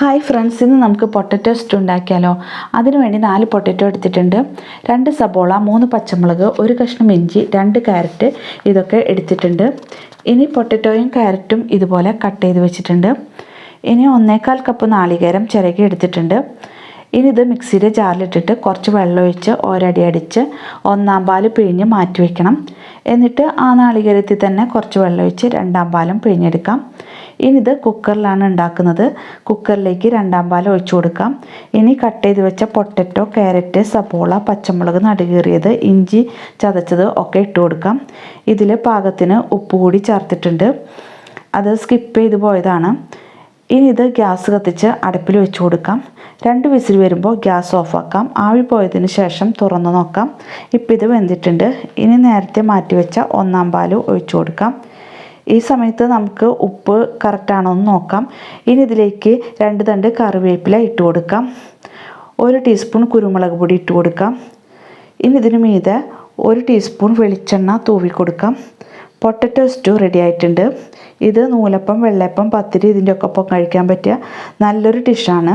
Hi friends ഇന്ന് നമുക്ക് potato stew ഉണ്ടാക്കിയാലോ? അതിനുവേണ്ടി നാല് പൊട്ടറ്റോ എടുത്തിട്ടുണ്ട്. രണ്ട് സബോള മൂന്ന് പച്ചമുളക് ഒരു കഷ്ണം ഇഞ്ചി രണ്ട് ക്യാരറ്റ് ഇതൊക്കെ എടുത്തിട്ടുണ്ട്. ഇനി പൊട്ടറ്റോയും ക്യാരറ്റും ഇതുപോലെ കട്ട് ചെയ്ത് വെച്ചിട്ടുണ്ട്. ഇനി ഒന്നേകാൽ കപ്പ് നാളികേരം ചിരകി എടുത്തിട്ടുണ്ട്. ഇനി ഇത് മിക്സിയുടെ ജാറിലിട്ടിട്ട് കുറച്ച് വെള്ളം ഒഴിച്ച് ഒരടി അടിച്ച് ഒന്നാം പാൽ പിഴിഞ്ഞ് മാറ്റി വയ്ക്കണം എന്നിട്ട് ആ നാളികേരത്തിൽ തന്നെ കുറച്ച് വെള്ളം ഒഴിച്ച് രണ്ടാം പാലും പിഴിഞ്ഞെടുക്കാം. ഇനി ഇത് കുക്കറിലാണ് ഉണ്ടാക്കുന്നത്. കുക്കറിലേക്ക് രണ്ടാം പാൽ ഒഴിച്ചു കൊടുക്കാം. ഇനി കട്ട് ചെയ്ത് വെച്ച പൊട്ടറ്റോ ക്യാരറ്റ് സബോള പച്ചമുളക് നടുകീറിയത് ഇഞ്ചി ചതച്ചത് ഒക്കെ ഇട്ട് കൊടുക്കാം. ഇതിൽ പാകത്തിന് ഉപ്പ് കൂടി ചേർത്തിട്ടുണ്ട്. അത് സ്കിപ്പ് ചെയ്ത് പോയതാണ്. ഇനി ഇത് ഗ്യാസ് കത്തിച്ച് അടുപ്പിൽ വെച്ച് കൊടുക്കാം. രണ്ട് വിസിൽ വരുമ്പോൾ ഗ്യാസ് ഓഫാക്കാം ആവി പോയതിന് ശേഷം തുറന്ന് നോക്കാം. ഇപ്പം ഇത് വെന്തിട്ടുണ്ട്. ഇനി നേരത്തെ മാറ്റി വെച്ച ഒന്നാം പാൽ ഒഴിച്ചു കൊടുക്കാം. ഈ സമയത്ത് നമുക്ക് ഉപ്പ് കറക്റ്റാണോ എന്ന് നോക്കാം. ഇനി ഇതിലേക്ക് രണ്ട് തണ്ട് കറിവേപ്പില ഇട്ട് കൊടുക്കാം. ഒരു ടീസ്പൂൺ കുരുമുളക് പൊടി ഇട്ട് കൊടുക്കാം. ഇനി ഇതിന് മീതെ ഒരു ടീസ്പൂൺ വെളിച്ചെണ്ണ തൂവി കൊടുക്കാം. പൊട്ടറ്റോ സ്റ്റൂ റെഡി ആയിട്ടുണ്ട്. ഇത് നൂലപ്പം വെള്ളയപ്പം പത്തിരി ഇതിന്റെ ഒക്കെ ഒപ്പം കഴിക്കാൻ പറ്റിയ നല്ലൊരു ഡിഷാണ്